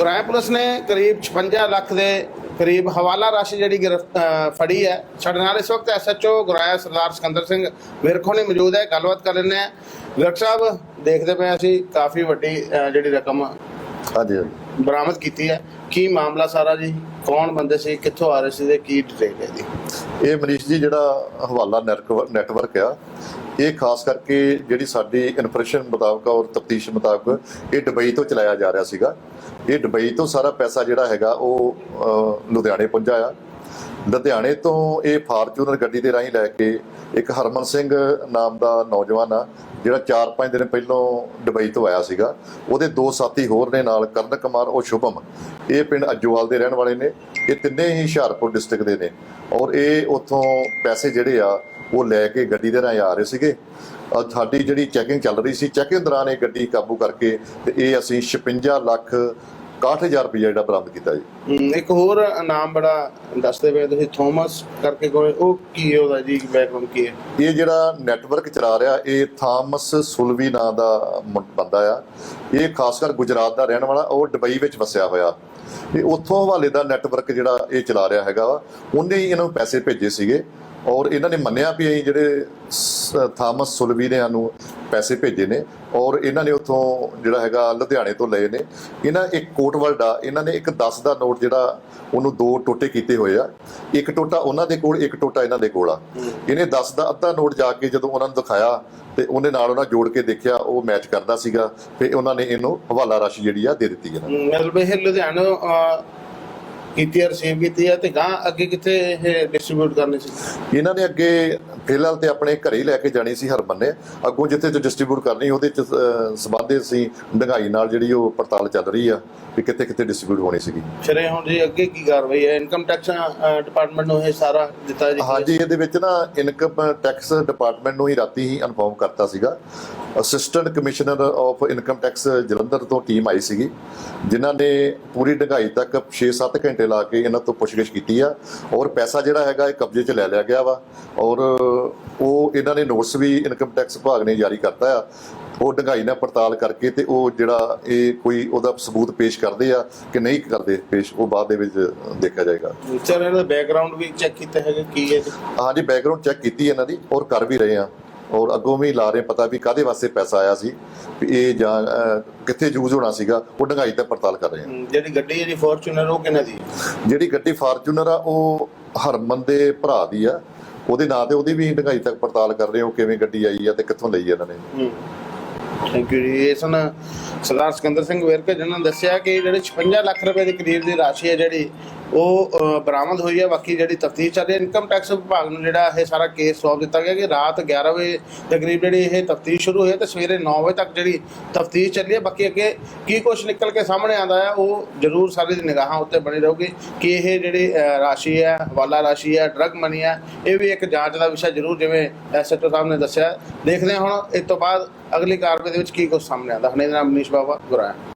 ਗੁਰਾਇਆ police ਨੇ ਕਰੀਬ 56 ਲੱਖ ਦੇ ਕਰੀਬ ਹਵਾਲਾ ਰਾਸ਼ੀ ਜਿਹੜੀ ਫੜੀ ਹੈ। ਸਾਡੇ ਨਾਲ ਇਸ ਵਕਤ ਐਸਐਚਓ ਗੁਰਾਇਆ ਸਰਦਾਰ ਸਿਕੰਦਰ ਸਿੰਘ ਵਿਰਖੋ ਨੇ ਮੌਜੂਦ ਹੈ। ਗੱਲਬਾਤ ਕਰ ਲੈਂਦੇ ਆ ਵਿਰਕ ਸਾਹਿਬ ਦੇਖਦੇ ਪਏ ਅਸੀਂ ਕਾਫੀ ਵੱਡੀ ਜਿਹੜੀ ਰਕਮ ਹਾਂਜੀ। ਬਰਾਮਦ ਕੀਤੀ ਹੈ। ਕੀ ਮਾਮਲਾ ਸਾਰਾ ਜੀ? ਕੌਣ ਬੰਦੇ ਸੀ? ਕਿੱਥੋਂ ਆ ਰਹੇ ਸੀ ਤੇ ਕੀ ਡਿਟੇਲ ਹੈ ਜੀ ਇਹ ਮਨੀਸ਼ ਜੀ ਜਿਹੜਾ ਹਵਾਲਾ ਨੈਟਵਰਕ ਆ ਇਹ ਖਾਸ ਕਰਕੇ ਜਿਹੜੀ ਸਾਡੀ ਇਨਫੋਰਮੇਸ਼ਨ ਮੁਤਾਬਕ ਔਰ ਤਫਤੀਸ਼ ਮੁਤਾਬਕ ਇਹ ਦੁਬਈ ਤੋਂ ਚਲਾਇਆ ਜਾ ਰਿਹਾ ਸੀਗਾ। ਇਹ ਦੁਬਈ ਤੋਂ ਸਾਰਾ ਪੈਸਾ ਜਿਹੜਾ ਹੈਗਾ ਉਹ ਲੁਧਿਆਣੇ ਪਹੁੰਚਾ ਆ। ਲੁਧਿਆਣੇ ਤੋਂ ਇਹ ਫਾਰਚੂਨਰ ਗੱਡੀ ਦੇ ਰਾਹੀਂ ਲੈ ਕੇ ਇੱਕ ਹਰਮਨ ਸਿੰਘ ਨਾਮ ਦਾ ਨੌਜਵਾਨ ਆ, ਜਿਹੜਾ 4-5 ਦਿਨ ਪਹਿਲਾਂ ਦੁਬਈ ਤੋਂ ਆਇਆ ਸੀਗਾ। ਉਹਦੇ ਦੋ ਸਾਥੀ ਹੋਰ ਨੇ ਨਾਲ, ਕਰਨ ਕੁਮਾਰ ਉਹ ਸ਼ੁਭਮ। ਇਹ ਪਿੰਡ ਅਜੋਵਾਲ ਦੇ ਰਹਿਣ ਵਾਲੇ ਨੇ। ਇਹ ਤਿੰਨੇ ਹੀ ਹੁਸ਼ਿਆਰਪੁਰ ਡਿਸਟ੍ਰਿਕਟ ਦੇ ਨੇ। ਔਰ ਇਹ ਉੱਥੋਂ ਪੈਸੇ ਜਿਹੜੇ ਆ, ਉਹ ਲੈ ਕੇ ਗੱਡੀ ਦੇ ਰਾਹੀਂ ਆ ਰਹੇ ਸੀਗੇ। ਸਾਡੀ ਜਿਹੜੀ ਚੈਕਿੰਗ ਚੱਲ ਰਹੀ ਸੀ ਚੈਕਿੰਗ ਦੌਰਾਨ ਇਹ ਗੱਡੀ ਕਾਬੂ ਕਰਕੇ ਤੇ ਇਹ ਅਸੀਂ 56 ਲੱਖ 61000 ਰੁਪਏ ਜਿਹੜਾ ਬਰਾਮਦ ਕੀਤਾ ਜੀ। ਇੱਕ ਹੋਰ ਨਾਮ ਬੜਾ ਦੱਸਦੇ ਪਏ ਤੁਸੀਂ ਥੋਮਸ ਕਰਕੇ ਕੋਈ ਉਹ ਕੀ ਉਹਦਾ ਜੀ ਬੈਕਗ੍ਰਾਉਂਡ ਕੀ ਹੈ? ਇਹ ਜਿਹੜਾ ਨੈਟਵਰਕ ਚਲਾ ਰਿਹਾ ਇਹ ਥਾਮਸ ਸੁਲਵੀ ਨਾਂ ਦਾ ਬੰਦਾ ਆ। ਇਹ ਖਾਸ ਕਰ ਗੁਜਰਾਤ ਦਾ ਰਹਿਣ ਵਾਲਾ ਉਹ ਦੁਬਈ ਵਿੱਚ ਵਸਿਆ ਹੋਇਆ। ਇਹ ਉੱਥੋਂ ਹਵਾਲੇ ਦਾ ਨੈਟਵਰਕ ਜਿਹੜਾ ਇਹ ਚਲਾ ਰਿਹਾ ਹੈਗਾ ਉਹਨੇ ਹੀ ਇਹਨਾਂ ਨੂੰ ਪੈਸੇ ਭੇਜੇ ਸੀਗੇ। ਔਰ ਇਹਨਾਂ ਨੇ ਮੰਨਿਆ ਵੀ ਅਸੀਂ ਜਿਹੜੇ ਥਾਮਸ ਸੁਲਵੀ ਨੇ ਸਾਨੂੰ ਪੈਸੇ ਭੇਜੇ ਨੇ ਔਰ ਇਹਨਾਂ ਨੇ ਉੱਥੋਂ ਜਿਹੜਾ ਹੈਗਾ ਲੁਧਿਆਣੇ ਤੋਂ ਲਏ ਨੇ। ਇਹਨਾਂ ਇੱਕ ਕੋਟਵਰਡ ਆ, ਇਹਨਾਂ ਨੇ ਇੱਕ 10 ਦਾ ਨੋਟ ਜਿਹੜਾ ਉਹਨੂੰ ਦੋ ਟੋਟੇ ਕੀਤੇ ਹੋਏ ਆ। ਇੱਕ ਟੋਟਾ ਉਹਨਾਂ ਦੇ ਕੋਲ, ਇੱਕ ਟੋਟਾ ਇਹਨਾਂ ਦੇ ਕੋਲ ਆ। ਇਹਨੇ 10 ਦਾ ਅੱਧਾ ਨੋਟ ਜਾ ਕੇ ਜਦੋਂ ਉਹਨਾਂ ਨੂੰ ਦਿਖਾਇਆ ਤੇ ਉਹਨੇ ਨਾਲ ਉਹਨਾਂ ਜੋੜ ਕੇ ਦੇਖਿਆ, ਉਹ ਮੈਚ ਕਰਦਾ ਸੀਗਾ ਤੇ ਉਹਨਾਂ ਨੇ ਇਹਨੂੰ ਹਵਾਲਾ ਰਾਸ਼ੀ ਜਿਹੜੀ ਆ ਦੇ ਦਿੱਤੀ ਇਹਨਾਂ ਨੂੰ। ਮਤਲਬ ਇਹ ਲੁਧਿਆਣਾ ਕੀਤੀ ਹੈ ਰਿਸੀਵ ਕੀਤੀ ਹੈ ਤੇ ਗਾਂ ਅੱਗੇ ਕਿੱਥੇ ਇਹ ਡਿਸਟ੍ਰੀਬਿਊਟ ਕਰਨੀ ਸੀ? ਇਹਨਾਂ ਨੇ ਅੱਗੇ ਫਿਲਹਾਲ ਤੇ ਆਪਣੇ ਘਰੇ ਹੀ ਲੈ ਕੇ ਜਾਣੀ ਸੀ ਹਰਮਨ ਨੇ ਅੱਗੋਂ ਜਿੱਥੇ ਤੋਂ ਡਿਸਟ੍ਰੀਬਿਊਟ ਕਰਨੀ ਉਹਦੇ ਚ ਅਹ, ਸੰਬੰਧਿਤ ਸੀ ਡੰਗਾਈ ਨਾਲ ਜਿਹੜੀ ਉਹ ਪੜਤਾਲ ਚੱਲ ਰਹੀ ਆ ਕਿ ਕਿੱਥੇ ਕਿੱਥੇ ਡਿਸਟ੍ਰੀਬਿਊਟ ਹੋਣੀ ਸੀਗੀ। ਇਹ ਹੁਣ ਜੀ ਅੱਗੇ ਕੀ ਕਾਰਵਾਈ ਹੈ? ਇਨਕਮ ਟੈਕਸ ਡਿਪਾਰਟਮੈਂਟ ਨੂੰ ਇਹ ਸਾਰਾ ਦਿੱਤਾ ਜੀ? ਹਾਂਜੀ ਇਹਦੇ ਵਿੱਚ ਨਾ ਇਨਕਮ ਟੈਕਸ ਡਿਪਾਰਟਮੈਂਟ ਨੂੰ ਹੀ ਰਾਤੀ ਹੀ ਇਨਫੋਰਮ ਕਰਤਾ ਸੀਗਾ। Assistant commissioner of income tax Jalandhar ਤੋਂ ਟੀਮ ਆਈ ਸੀਗੀ ਜਿਨ੍ਹਾਂ ਨੇ ਪੂਰੀ ਢੰਗਾਈ ਤੱਕ 6-7 ਘੰਟੇ ਲਾ ਕੇ ਇਹਨਾਂ ਤੋਂ ਪੁੱਛਗਿੱਛ ਕੀਤੀ ਆ। ਔਰ ਪੈਸਾ ਜਿਹੜਾ ਹੈਗਾ ਇਹ ਕਬਜ਼ੇ 'ਚ ਲੈ ਲਿਆ ਗਿਆ ਵਾ। ਔਰ ਉਹ ਇਹਨਾਂ ਨੇ ਨੋਟਿਸ ਵੀ ਇਨਕਮ ਟੈਕਸ ਵਿਭਾਗ ਨੇ ਜਾਰੀ ਕਰਤਾ ਆ। ਉਹ ਢੰਗਾਈ ਨਾਲ ਪੜਤਾਲ ਕਰਕੇ ਤੇ ਉਹ ਜਿਹੜਾ ਇਹ ਕੋਈ ਉਹਦਾ ਸਬੂਤ ਪੇਸ਼ ਕਰਦੇ ਆ ਕਿ ਨਹੀਂ ਕਰਦੇ ਪੇਸ਼ ਉਹ ਬਾਅਦ ਦੇ ਵਿੱਚ ਦੇਖਿਆ ਜਾਏਗਾ। ਸਰ ਇਹਦਾ ਬੈਕਗ੍ਰਾਉਂਡ ਵੀ ਚੈੱਕ ਕੀਤਾ ਹੈਗਾ ਕੀ ਹੈ? ਹਾਂਜੀ ਬੈਕਗ੍ਰਾਉਂਡ ਚੈੱਕ ਕੀਤੀ ਇਹਨਾਂ ਦੀ ਔਰ ਕਰ ਵੀ ਰਹੇ ਆ। ਔਰ ਅੱਗੋਂ ਵੀ ਲਾ ਰਹੇ ਪਤਾ ਵੀ ਕਾਦੇ ਵਾਸਤੇ ਪੈਸਾ ਆਇਆ ਸੀ ਵੀ ਇਹ ਜਾਂ ਕਿੱਥੇ ਯੂਜ਼ ਹੋਣਾ ਸੀਗਾ ਉਹ ਢੰਗਾਈ ਤੇ ਪੜਤਾਲ ਕਰ ਰਹੇ ਆ। ਜਿਹੜੀ ਗੱਡੀ ਹੈ ਜੀ ਫੋਰਚੂਨਰ ਉਹ ਕਿਹਨਾਂ ਦੀ? ਜਿਹੜੀ ਗੱਡੀ ਫਾਰਚੂਨਰ ਆ ਉਹ ਹਰਮਨ ਦੇ ਭਰਾ ਦੀ ਆ। ਉਹਦੇ ਨਾਂ ਤੇ ਉਹਦੀ ਵੀ ਢੰਗਾਈ ਤੱਕ ਪੜਤਾਲ ਕਰ ਰਹੇ ਹੋ, ਕਿਵੇਂ ਗੱਡੀ ਆਈ ਆ ਤੇ ਕਿੱਥੋਂ ਲਈ ਇਹਨਾਂ ਨੇ? ਥੈਂਕ ਯੂ ਜੀ। ਇਹ ਸਨ ਸਰਦਾਰ ਸਿਕੰਦਰ ਸਿੰਘ ਵੇਰਕੇ ਜਿਹਨਾਂ ਨੇ ਦੱਸਿਆ ਕਿ ਜਿਹੜੇ 56 ਲੱਖ ਰੁਪਏ ਦੇ ਕਰੀਬ ਦੀ ਰਾਸ਼ੀ ਹੈ ਜਿਹੜੀ ਉਹ ਬਰਾਮਦ ਹੋਈ ਹੈ। ਬਾਕੀ ਜਿਹੜੀ ਤਫਤੀਸ਼ ਚੱਲ ਰਹੀ ਹੈ ਇਨਕਮ ਟੈਕਸ ਵਿਭਾਗ ਨੂੰ ਜਿਹੜਾ ਇਹ ਸਾਰਾ ਕੇਸ ਸੌਂਪ ਦਿੱਤਾ ਗਿਆ ਕਿ ਰਾਤ 11 ਵਜੇ ਦੇ ਕਰੀਬ ਜਿਹੜੀ ਇਹ ਤਫਤੀਸ਼ ਸ਼ੁਰੂ ਹੋਈ ਹੈ ਤੇ ਸਵੇਰੇ 9 ਵਜੇ ਤੱਕ ਜਿਹੜੀ ਤਫਤੀਸ਼ ਚੱਲੀ ਹੈ। ਬਾਕੀ ਅੱਗੇ ਕੀ ਕੁਝ ਨਿਕਲ ਕੇ ਸਾਹਮਣੇ ਆਉਂਦਾ ਹੈ, ਉਹ ਜ਼ਰੂਰ ਸਾਰੇ ਦੀ ਨਿਗਾਹਾਂ ਉੱਤੇ ਬਣੀ ਰਹੂਗੀ ਕਿ ਇਹ ਜਿਹੜੀ ਰਾਸ਼ੀ ਹੈ, ਹਵਾਲਾ ਰਾਸ਼ੀ ਹੈ ਡਰਗ ਮਨੀ ਹੈ, ਇਹ ਵੀ ਇੱਕ ਜਾਂਚ ਦਾ ਵਿਸ਼ਾ ਜ਼ਰੂਰ ਜਿਵੇਂ ਐਸਐਚਓ ਸਾਹਿਬ ਨੇ ਦੱਸਿਆ। ਦੇਖਦੇ ਹਾਂ ਹੁਣ ਇਸ ਤੋਂ ਬਾਅਦ ਅਗਲੀ ਕਾਰਵਾਈ ਦੇ ਵਿੱਚ ਕੀ ਕੁਝ ਸਾਹਮਣੇ ਆਉਂਦਾ। ਹੁਣ ਇਹਦੇ ਨਾਲ ਮਨੀਸ਼ ਬਾਬਾ ਗੁਰਾਇਆ